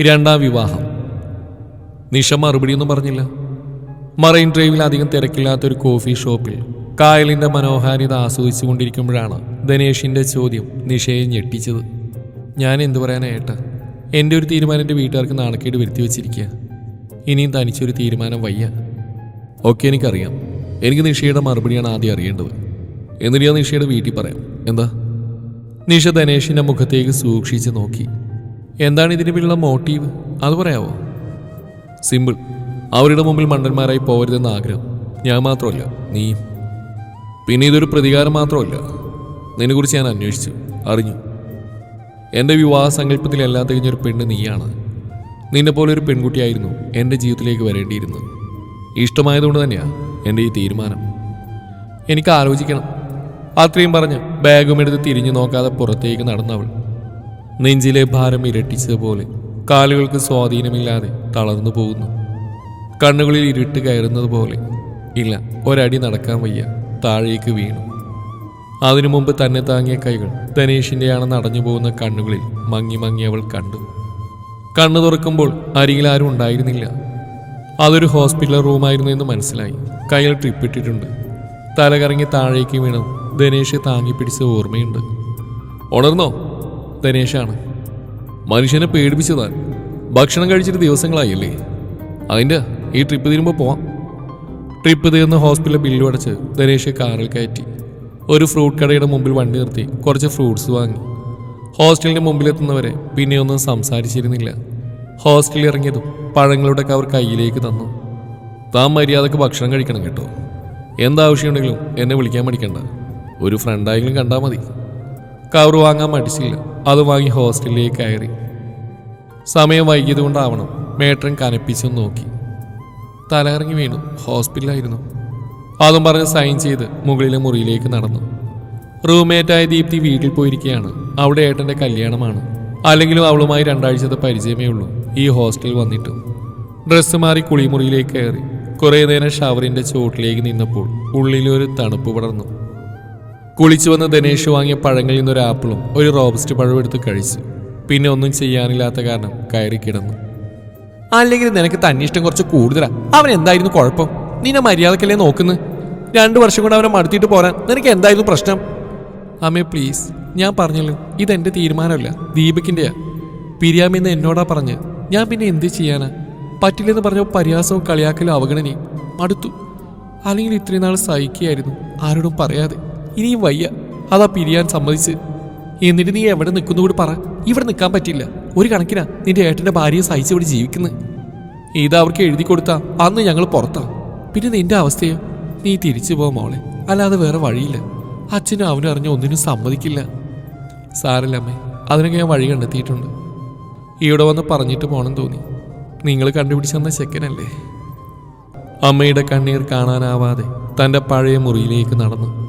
രണ്ടാം വിവാഹം. നിഷ മറുപടിയൊന്നും പറഞ്ഞില്ല. മറൈൻ ഡ്രൈവിൽ അധികം തിരക്കില്ലാത്ത ഒരു കോഫി ഷോപ്പിൽ കായലിന്റെ മനോഹാരിത ആസ്വദിച്ചു കൊണ്ടിരിക്കുമ്പോഴാണ് ധനേഷിന്റെ ചോദ്യം നിഷയെ ഞെട്ടിച്ചത്. ഞാൻ എന്തു പറയാനായിട്ട് എന്റെ ഒരു തീരുമാനം എന്റെ വീട്ടുകാർക്ക് നാണക്കേട് വരുത്തി വെച്ചിരിക്കുക ഇനിയും തനിച്ചൊരു തീരുമാനം വയ്യ. ഒക്കെ എനിക്കറിയാം. എനിക്ക് നിഷയുടെ മറുപടിയാണ് ആദ്യം അറിയേണ്ടത്. എന്നിട്ട് ഞാൻ നിഷയുടെ വീട്ടിൽ പറയാം. എന്താ? നിഷ ധനേഷിന്റെ മുഖത്തേക്ക് സൂക്ഷിച്ച് നോക്കി. എന്താണ് ഇതിന് മോട്ടീവ്? അത് പറയാവോ? സിമ്പിൾ. അവരുടെ മുമ്പിൽ മണ്ടന്മാരായി പോകരുതെന്ന് ആഗ്രഹം. ഞാൻ മാത്രമല്ല നീ പിന്നെ ഇതൊരു പ്രതികാരം മാത്രമല്ല. നിന്നെക്കുറിച്ച് ഞാൻ അന്വേഷിച്ചു അറിഞ്ഞു. എന്റെ വിവാഹ സങ്കല്പത്തിൽ അല്ലാത്ത തികഞ്ഞൊരു പെണ്ണ് നീയാണ്. നിന്നെ പോലെ ഒരു പെൺകുട്ടിയായിരുന്നു എന്റെ ജീവിതത്തിലേക്ക് വരേണ്ടിയിരുന്നത്. ഇഷ്ടമായതുകൊണ്ട് തന്നെയാണ് എന്റെ ഈ തീരുമാനം. എനിക്ക് ആലോചിക്കണം. അത്രയും പറഞ്ഞ് ബാഗും എടുത്ത് തിരിഞ്ഞു നോക്കാതെ പുറത്തേക്ക് നടന്നവൾ. നെഞ്ചിലെ ഭാരം ഇരട്ടിച്ചതുപോലെ കാലുകൾക്ക് സ്വാധീനമില്ലാതെ തളർന്നു പോകുന്നു. കണ്ണുകളിൽ ഇരുട്ട് കയറുന്നത് പോലെ ഇല്ല ഒരടി നടക്കാൻ വയ്യ താഴേക്ക് വീണു. അതിനു മുമ്പ് തന്നെ താങ്ങിയ കൈകൾ ധനേഷിന്റെയാണെന്ന് അടഞ്ഞു പോകുന്ന കണ്ണുകളിൽ മങ്ങി മങ്ങി അവൾ കണ്ടു. കണ്ണു തുറക്കുമ്പോൾ അരികിൽ ആരും ഉണ്ടായിരുന്നില്ല. അതൊരു ഹോസ്പിറ്റൽ റൂമായിരുന്നു എന്ന് മനസ്സിലായി. കയ്യിൽ ട്രിപ്പിട്ടിട്ടുണ്ട്. തലകറങ്ങി തല താഴേക്ക് വീണു ധനേഷ് താങ്ങി പിടിച്ച ഓർമ്മയുണ്ട്. ഉണർന്നോ? ധനേഷാണ് മനുഷ്യനെ പേടിപ്പിച്ചതാ. ഭക്ഷണം കഴിച്ചിട്ട് ദിവസങ്ങളായില്ലേ? അതിന്റെ ഈ ട്രിപ്പ് തീരുമ്പോൾ പോവാം. ട്രിപ്പ് തീർന്ന് ഹോസ്പിറ്റലിൽ ബില്ല് അടച്ച് ധനേഷ് കാറിൽ കയറ്റി. ഒരു ഫ്രൂട്ട് കടയുടെ മുമ്പിൽ വണ്ടി നിർത്തി കുറച്ച് ഫ്രൂട്ട്സ് വാങ്ങി. ഹോസ്റ്റലിന്റെ മുമ്പിലെത്തുന്നവരെ പിന്നെ ഒന്നും സംസാരിച്ചിരുന്നില്ല. ഹോസ്റ്റലിൽ ഇറങ്ങിയതും പഴങ്ങളുടെ അവർ കയ്യിലേക്ക് തന്നു. താൻ മര്യാദയ്ക്ക് ഭക്ഷണം കഴിക്കണം കേട്ടോ. എന്താവശ്യമുണ്ടെങ്കിലും എന്നെ വിളിക്കാൻ മടിക്കണ്ട. ഒരു ഫ്രണ്ടായെങ്കിലും കണ്ടാൽ മതി. കവർ വാങ്ങാൻ മടിച്ചില്ല. അത് വാങ്ങി ഹോസ്റ്റലിലേക്ക് കയറി. സമയം വൈകിയത് കൊണ്ടാവണം മേട്രൻ കനപ്പിച്ചൊന്ന് നോക്കി. തലകറങ്ങി വീണു. ഹോസ്പിറ്റലായിരുന്നു അതും പറഞ്ഞ് സൈൻ ചെയ്ത് മുകളിലെ മുറിയിലേക്ക് നടന്നു. റൂംമേറ്റായ ദീപ്തി വീട്ടിൽ പോയിരിക്കുകയാണ്. അവിടെ ഏട്ടന്റെ കല്യാണമാണ്. അല്ലെങ്കിലും അവളുമായി രണ്ടാഴ്ചത്തെ പരിചയമേ ഉള്ളൂ. ഈ ഹോസ്റ്റലിൽ വന്നിട്ട്. ഡ്രസ്സ് മാറി കുളിമുറിയിലേക്ക് കയറി. കുറേ നേരം ഷവറിന്റെ ചോട്ടിലേക്ക് നിന്നപ്പോൾ ഉള്ളിലൊരു തണുപ്പ് പടർന്നു. കുളിച്ചു വന്ന് ധനേഷ് വാങ്ങിയ പഴങ്ങളിൽ നിന്നൊരു ആപ്പിളും ഒരു റോബസ്റ്റ് പഴവും എടുത്ത് കഴിച്ചു. പിന്നെ ഒന്നും ചെയ്യാനില്ലാത്ത കാരണം കയറി കിടന്നു. അല്ലെങ്കിൽ നിനക്ക് തന്നെ ഇഷ്ടം കുറച്ച് കൂടുതലാ. അവൻ എന്തായിരുന്നു കുഴപ്പം? നിന്നെ മര്യാദക്കല്ലേ നോക്കുന്നു? രണ്ടു വർഷം കൊണ്ട് അവനെ മടുത്തിട്ട് പോരാൻ നിനക്ക് എന്തായിരുന്നു പ്രശ്നം? അമ്മേ പ്ലീസ് ഞാൻ പറഞ്ഞല്ലോ? ഇതെന്റെ തീരുമാനമല്ല. ദീപകിന്റെയാ പിരിയാമെന്ന് എന്നോടാ പറഞ്ഞ്. ഞാൻ പിന്നെ എന്ത് ചെയ്യാനാ? പറ്റില്ലെന്ന് പറഞ്ഞ പരിഹാസവും കളിയാക്കലും അവഗണനയും മടുത്തു. അല്ലെങ്കിൽ ഇത്രയും നാൾ സഹിക്കുകയായിരുന്നു. ആരോടും പറയാതെ. ഇനിയും വയ്യ. അതാ പിരിയാൻ സമ്മതിച്ച്. എന്നിട്ട് നീ എവിടെ നിൽക്കുന്നു കൂടി പറ. ഇവിടെ നിൽക്കാൻ പറ്റില്ല. ഒരു കണക്കിനാ നിന്റെ ഏട്ടന്റെ ഭാര്യയെ സഹിച്ച് ഇവിടെ ജീവിക്കുന്നത് ഇത് അവർക്ക് എഴുതി കൊടുത്താ. അന്ന് ഞങ്ങൾ പുറത്താ. പിന്നെ നിന്റെ അവസ്ഥയോ? നീ തിരിച്ചു പോ മോളെ. അല്ലാതെ വേറെ വഴിയില്ല. അച്ഛനും അവനും അറിഞ്ഞ ഒന്നിനും സമ്മതിക്കില്ല. സാറില്ല അമ്മേ. അതിനൊക്കെ ഞാൻ വഴി കണ്ടെത്തിയിട്ടുണ്ട്. ഇവിടെ വന്ന് പറഞ്ഞിട്ട് പോകണം തോന്നി. നിങ്ങൾ കണ്ടുപിടിച്ച് തന്ന ചെക്കനല്ലേ? അമ്മയുടെ കണ്ണീർ കാണാനാവാതെ തന്റെ പഴയ മുറിയിലേക്ക് നടന്നു.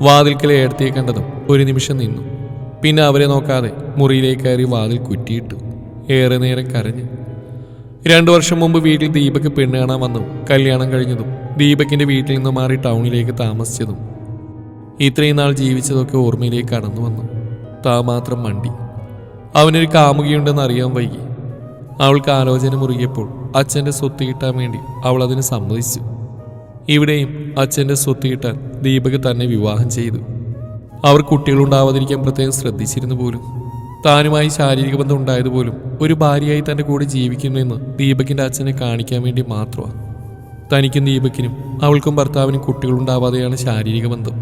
വാതിൽക്കലെ ഏടത്തിയെ കണ്ടതും ഒരു നിമിഷം നിന്നു. പിന്നെ അവരെ നോക്കാതെ മുറിയിലേക്ക് കയറി വാതിൽ കുറ്റിയിട്ടു. ഏറെ നേരം കരഞ്ഞു. രണ്ടു വർഷം മുമ്പ് വീട്ടിൽ ദീപക് പെണ്ണ് കാണാൻ വന്നു. കല്യാണം കഴിഞ്ഞതും ദീപക്കിന്റെ വീട്ടിൽ നിന്ന് മാറി ടൗണിലേക്ക് താമസിച്ചതും. ഇത്രയും നാൾ ജീവിച്ചതൊക്കെ ഓർമ്മയിലേക്ക് കടന്നു വന്നു. താ മാത്രം മണ്ടി. അവനൊരു കാമുകിയുണ്ടെന്ന് അറിയാൻ വൈകി. അവൾക്ക് ആലോചന മുറുകിയപ്പോൾ അച്ഛന്റെ സ്വത്ത് കിട്ടാൻ വേണ്ടി അവൾ അതിന് സമ്മതിച്ചു. ഇവിടെയും അച്ഛന്റെ സ്വത്ത് കിട്ടാൻ ദീപക് തന്നെ വിവാഹം ചെയ്തു. അവർ കുട്ടികളുണ്ടാവാതിരിക്കാൻ പ്രത്യേകം ശ്രദ്ധിച്ചിരുന്നു പോലും. താനുമായി ശാരീരിക ബന്ധം ഉണ്ടായതുപോലും ഒരു ഭാര്യയായി തന്റെ കൂടെ ജീവിക്കുന്നുവെന്ന് ദീപകിന്റെ അച്ഛനെ കാണിക്കാൻ വേണ്ടി മാത്രമാണ്. തനിക്കും ദീപക്കിനും അവൾക്കും ഭർത്താവിനും കുട്ടികളുണ്ടാവാതെയാണ് ശാരീരിക ബന്ധം.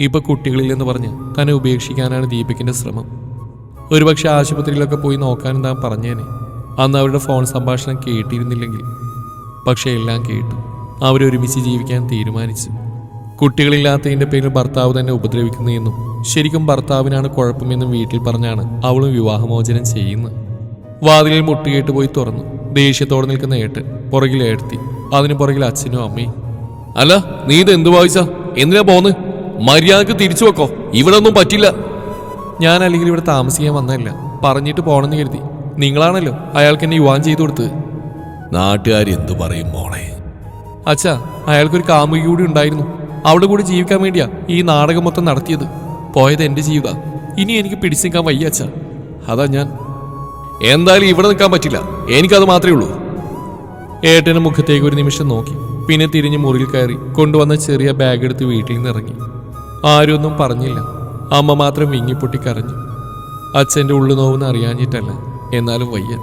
ഇപ്പൊ കുട്ടികളില്ലെന്ന് പറഞ്ഞ് തന്നെ ഉപേക്ഷിക്കാനാണ് ദീപകിന്റെ ശ്രമം. ഒരുപക്ഷെ ആശുപത്രിയിലൊക്കെ പോയി നോക്കാനും താൻ പറഞ്ഞേനെ? അന്ന് അവരുടെ ഫോൺ സംഭാഷണം കേട്ടിരുന്നില്ലെങ്കിൽ. പക്ഷേ എല്ലാം കേട്ടു. അവരൊരുമിച്ച് ജീവിക്കാൻ തീരുമാനിച്ചു. കുട്ടികളില്ലാത്തതിന്റെ പേരിൽ ഭർത്താവ് തന്നെ ഉപദ്രവിക്കുന്നതെന്നും ശരിക്കും ഭർത്താവിനാണ് കുഴപ്പമെന്നും വീട്ടിൽ പറഞ്ഞാണ് അവളും വിവാഹമോചനം ചെയ്യുന്നത്. വാതിലിൽ മുട്ടുകേട്ട് പോയി തുറന്നു. ദേഷ്യത്തോടെ നിൽക്കുന്ന ഏട്ട് പുറകിൽ ഏഴ്ത്തി അതിന് പുറകിൽ അച്ഛനും അമ്മയും. അല്ല നീ ഇത് എന്തു വായിച്ച? എന്തിനാ പോന്ന്? മര്യാദയ്ക്ക് തിരിച്ചു വെക്കോ. ഇവിടെ ഒന്നും പറ്റില്ല. ഞാൻ അല്ലെങ്കിൽ ഇവിടെ താമസിക്കാൻ വന്നതല്ല. പറഞ്ഞിട്ട് പോണെന്ന് കരുതി. നിങ്ങളാണല്ലോ അയാൾക്ക് എന്നെ യുവാൻ ചെയ്തു കൊടുത്തത്. നാട്ടുകാർ എന്തു പറയും മോളെ? അച്ഛാ അയാൾക്കൊരു കാമുകി കൂടി ഉണ്ടായിരുന്നു. അവിടെ കൂടി ജീവിക്കാൻ വേണ്ടിയാ ഈ നാടകം മൊത്തം നടത്തിയത്. പോയത് എന്റെ ജീവിത. ഇനി എനിക്ക് പിടിച്ചു നിൽക്കാൻ വയ്യ അച്ഛാ. അതാ ഞാൻ. എന്തായാലും ഇവിടെ നിൽക്കാൻ പറ്റില്ല. എനിക്കത് മാത്രമേ ഉള്ളൂ. ഏട്ടന്റെ മുഖത്തേക്ക് ഒരു നിമിഷം നോക്കി. പിന്നെ തിരിഞ്ഞ് മുറിയിൽ കയറി കൊണ്ടുവന്ന ചെറിയ ബാഗ് എടുത്ത് വീട്ടിൽ നിന്ന് ഇറങ്ങി. ആരും ഒന്നും പറഞ്ഞില്ല. അമ്മ മാത്രം വിങ്ങിപ്പൊട്ടി കരഞ്ഞു. അച്ഛന്റെ ഉള്ളു നോവെന്ന് അറിയാഞ്ഞിട്ടല്ല. എന്നാലും വയ്യ.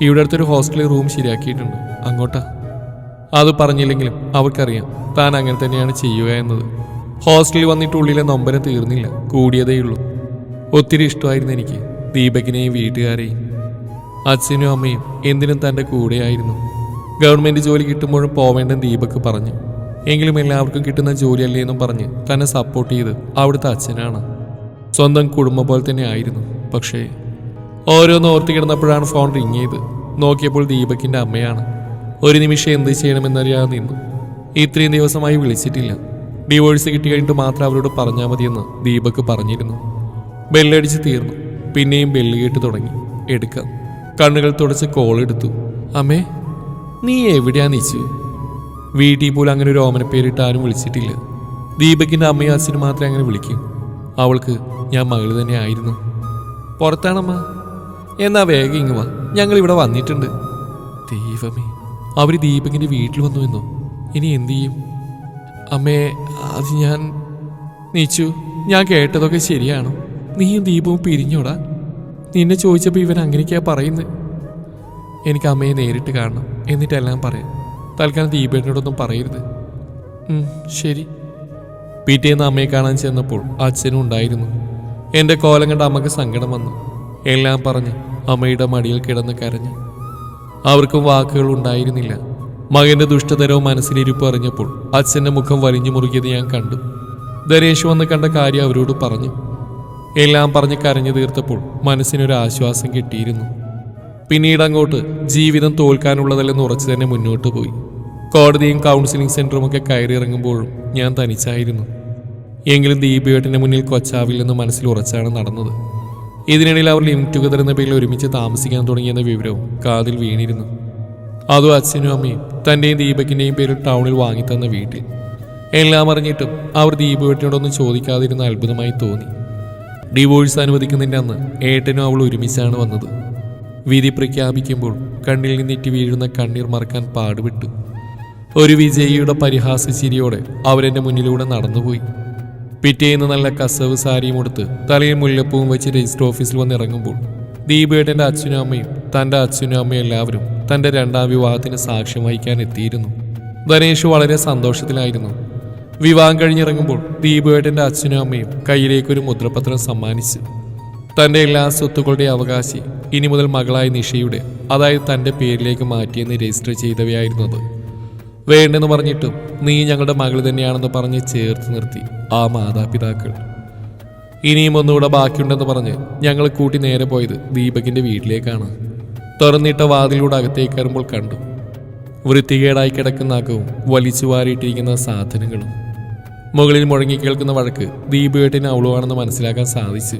ഇവിടെ അടുത്തൊരു ഹോസ്റ്റലിൽ റൂം ശരിയാക്കിയിട്ടുണ്ട്. അങ്ങോട്ടാ. അത് പറഞ്ഞില്ലെങ്കിലും അവർക്കറിയാം താൻ അങ്ങനെ തന്നെയാണ് ചെയ്യുക എന്നത്. ഹോസ്റ്റലിൽ വന്നിട്ട് ഉള്ളിലെ നൊമ്പരം തീർന്നില്ല. കൂടിയതേയുള്ളൂ ഒത്തിരി ഇഷ്ടമായിരുന്നു എനിക്ക് ദീപകിനെയും വീട്ടുകാരെയും. അച്ഛനും അമ്മയും എന്തിനും തന്റെ കൂടെയായിരുന്നു ഗവൺമെന്റ് ജോലി കിട്ടുമ്പോഴും പോവേണ്ടെന്ന് ദീപക് പറഞ്ഞു. എങ്കിലും എല്ലാവർക്കും കിട്ടുന്ന ജോലിയല്ലേ എന്നും പറഞ്ഞ് തന്നെ സപ്പോർട്ട് ചെയ്ത് അവിടുത്തെ അച്ഛനാണ്. സ്വന്തം കുടുംബം പോലെ തന്നെ ആയിരുന്നു. പക്ഷേ ഓരോന്ന് ഓർത്തി കിടന്നപ്പോഴാണ് ഫോൺ റിങ് ചെയ്ത്. നോക്കിയപ്പോൾ ദീപകിന്റെ അമ്മയാണ്. ഒരു നിമിഷം എന്ത് ചെയ്യണമെന്നറിയാതെ നിന്നു. ഇത്രയും ദിവസമായി വിളിച്ചിട്ടില്ല. ഡിവോഴ്സ് കിട്ടി കഴിഞ്ഞിട്ട് മാത്രം അവരോട് പറഞ്ഞാൽ മതിയെന്ന് ദീപക് പറഞ്ഞിരുന്നു. ബെല്ലടിച്ച് തീർന്നു. പിന്നെയും ബെല്ല് കേട്ട് തുടങ്ങി. എടുക്കാം. കണ്ണുകൾ തുടച്ച് കോൾ എടുത്തു. അമ്മേ നീ എവിടെയാ നിച്ചു? വീട്ടിൽ പോലും അങ്ങനെ ഒരു ഓമന പേരിട്ട് ആരും വിളിച്ചിട്ടില്ല. ദീപകിന്റെ അമ്മയും അച്ഛനും മാത്രമേ അങ്ങനെ വിളിക്കൂ. അവൾക്ക് ഞാൻ മകൾ തന്നെ ആയിരുന്നു. പുറത്താണമ്മ. എന്നാ വേഗം ഇങ്ങുവാ ഞങ്ങൾ ഇവിടെ വന്നിട്ടുണ്ട്. ദൈവമേ. അവർ ദീപകിന്റെ വീട്ടിൽ വന്നു എന്നോ. ഇനി എന്തു ചെയ്യും? അമ്മേ അത് ഞാൻ നീച്ചു ഞാൻ കേട്ടതൊക്കെ ശരിയാണോ? നീയും ദീപവും പിരിഞ്ഞോടാ. നിന്നെ ചോദിച്ചപ്പോൾ ഇവൻ അങ്ങനെയൊക്കെയാ പറയുന്നത് എനിക്ക് അമ്മയെ നേരിട്ട് കാണണം എന്നിട്ടെല്ലാം പറയാം. തൽക്കാലം ദീപേട്ടനോടൊന്നും പറയരുത്. ശരി. പിറ്റേന്ന് അമ്മയെ കാണാൻ ചെന്നപ്പോൾ അച്ഛനും ഉണ്ടായിരുന്നു. എന്റെ കോലം കണ്ട അമ്മയ്ക്ക് സങ്കടം വന്നു. എല്ലാം പറഞ്ഞ് അമ്മയുടെ മടിയിൽ കിടന്ന് കരഞ്ഞു. അവർക്കും വാക്കുകൾ ഉണ്ടായിരുന്നില്ല. മകന്റെ ദുഷ്ടതരവും മനസ്സിലിരിപ്പ് അറിഞ്ഞപ്പോൾ അച്ഛന്റെ മുഖം വലിഞ്ഞു മുറുകിയത് ഞാൻ കണ്ടു. ദരേഷ് വന്ന് കണ്ട കാര്യം അവരോട് പറഞ്ഞു. എല്ലാം പറഞ്ഞ് കരഞ്ഞു തീർത്തപ്പോൾ മനസ്സിനൊരു ആശ്വാസം കിട്ടിയിരുന്നു. പിന്നീട് അങ്ങോട്ട് ജീവിതം തോൽക്കാനുള്ളതല്ലെന്ന് ഉറച്ചു തന്നെ മുന്നോട്ട് പോയി. കോടതിയും കൗൺസിലിംഗ് സെന്ററും ഒക്കെ കയറിയിറങ്ങുമ്പോഴും ഞാൻ തനിച്ചായിരുന്നു. എങ്കിലും ദീപയേട്ടന്റെ മുന്നിൽ കൊച്ചാവില്ലെന്ന് മനസ്സിൽ ഉറച്ചാണ് നടന്നത്. ഇതിനിടയിൽ അവർ ലിം ടുഗദർ എന്ന പേരിൽ ഒരുമിച്ച് താമസിക്കാൻ തുടങ്ങിയെന്ന വിവരവും കാതിൽ വീണിരുന്നു. അതും അച്ഛനും അമ്മയും തന്റെയും ദീപക്കിന്റെയും പേരിൽ ടൗണിൽ വാങ്ങിത്തന്ന വീട്ടിൽ. എല്ലാം അറിഞ്ഞിട്ടും അവർ ദീപവേട്ടിനോടൊന്നും ചോദിക്കാതിരുന്ന അത്ഭുതമായി തോന്നി. ഡിവോഴ്സ് അനുവദിക്കുന്നതിന്റെ അന്ന് ഏട്ടനും അവൾ ഒരുമിച്ചാണ് വന്നത്. വിധി പ്രഖ്യാപിക്കുമ്പോൾ കണ്ണിൽ നിന്നിട്ട് വീഴുന്ന കണ്ണീർ മറക്കാൻ പാടുപെട്ടു. ഒരു വിജയിയുടെ പരിഹാസ ചിരിയോടെ അവരെന്റെ മുന്നിലൂടെ നടന്നുപോയി. പിറ്റേന്ന് നല്ല കസവ് സാരിയും ഉടുത്ത് തലയിൽ മുല്ലപ്പൂവും വെച്ച് രജിസ്റ്റർ ഓഫീസിൽ വന്ന് ഇറങ്ങുമ്പോൾ ദീപേട്ടന്റെ അച്ഛനും അമ്മയും തന്റെ അച്ഛനും അമ്മയും എല്ലാവരും തന്റെ രണ്ടാം വിവാഹത്തിന് സാക്ഷ്യം വഹിക്കാൻ എത്തിയിരുന്നു. ധനേഷ് വളരെ സന്തോഷത്തിലായിരുന്നു. വിവാഹം കഴിഞ്ഞിറങ്ങുമ്പോൾ ദീപേട്ടന്റെ അച്ഛനും അമ്മയും കയ്യിലേക്കൊരു മുദ്രപത്രം സമ്മാനിച്ച് തന്റെ എല്ലാ സ്വത്തുക്കളുടെ അവകാശി ഇനി മുതൽ മകളായ നിഷയുടെ അതായത് തന്റെ പേരിലേക്ക് മാറ്റിയെന്ന് രജിസ്റ്റർ ചെയ്തവയായിരുന്നു അത്. വേണ്ടെന്ന് പറഞ്ഞിട്ടും നീ ഞങ്ങളുടെ മകൾ തന്നെയാണെന്ന് പറഞ്ഞ് ചേർത്ത് നിർത്തി ആ മാതാപിതാക്കൾ. ഇനിയും ഒന്നുകൂടെ ബാക്കിയുണ്ടെന്ന് പറഞ്ഞ് ഞങ്ങൾ കൂട്ടി നേരെ പോയത് ദീപകിന്റെ വീട്ടിലേക്കാണ്. തുറന്നിട്ട വാതിലൂടെ അകത്തേക്ക് കയറുമ്പോൾ കണ്ടു. വൃത്തികേടായി കിടക്കുന്ന അകവും വലിച്ചു വാരിയിട്ടിരിക്കുന്ന സാധനങ്ങളും. മുകളിൽ മുഴങ്ങി കേൾക്കുന്ന വഴക്ക് ദീപുവേട്ടിന് അവളുവാണെന്ന് മനസ്സിലാക്കാൻ സാധിച്ചു.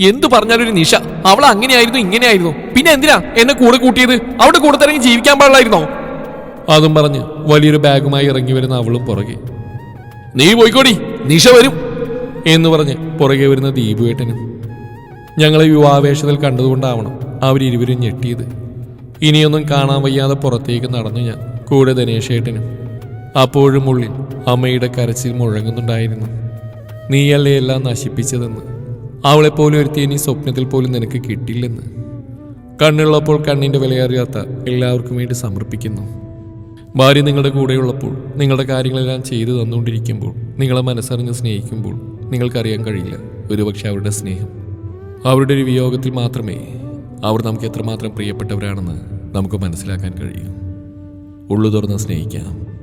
എന്തു പറഞ്ഞാലൊരു നിഷ അവൾ അങ്ങനെയായിരുന്നു ഇങ്ങനെയായിരുന്നു. പിന്നെ എന്തിനാ എന്നെ കൂടെ കൂട്ടിയത്? അവിടെ കൂടെ തന്നെ ജീവിക്കാൻ പാടില്ലായിരുന്നോ? അതും പറഞ്ഞ് വലിയൊരു ബാഗുമായി ഇറങ്ങി വരുന്ന അവളും പുറകെ. നീ പോയിക്കോടി. നിഷ വരും. എന്ന് പറഞ്ഞ് പുറകെ വരുന്ന ദീപുവേട്ടനും ഞങ്ങളെ വിവാഹവേഷത്തിൽ കണ്ടതുകൊണ്ടാവണം അവരിരുവരും ഞെട്ടിയത്. ഇനിയൊന്നും കാണാൻ വയ്യാതെ പുറത്തേക്ക് നടന്നു ഞാൻ കൂടെ ധനേഷേട്ടനും അപ്പോഴും ഉള്ളിൽ അമ്മയുടെ കരച്ചിൽ മുഴങ്ങുന്നുണ്ടായിരുന്നു. നീയല്ലേ എല്ലാം നശിപ്പിച്ചതെന്ന്. അവളെപ്പോലും ഒരുത്തി ഇനി സ്വപ്നത്തിൽ പോലും നിനക്ക് കിട്ടില്ലെന്ന്. കണ്ണുള്ളപ്പോൾ കണ്ണിന്റെ വിലയറിയാത്ത എല്ലാവർക്കും വേണ്ടി സമർപ്പിക്കുന്നു. ഭാര്യ നിങ്ങളുടെ കൂടെയുള്ളപ്പോൾ നിങ്ങളുടെ കാര്യങ്ങളെല്ലാം ചെയ്തു തന്നുകൊണ്ടിരിക്കുമ്പോൾ നിങ്ങളെ മനസ്സറിഞ്ഞ് സ്നേഹിക്കുമ്പോൾ നിങ്ങൾക്കറിയാൻ കഴിയില്ല ഒരുപക്ഷെ അവരുടെ സ്നേഹം. അവരുടെ ഒരു വിയോഗത്തിൽ മാത്രമേ അവർ നമുക്ക് എത്രമാത്രം പ്രിയപ്പെട്ടവരാണെന്ന് നമുക്ക് മനസ്സിലാക്കാൻ കഴിയൂ. ഉള്ളു തുറന്ന് സ്നേഹിക്കാം.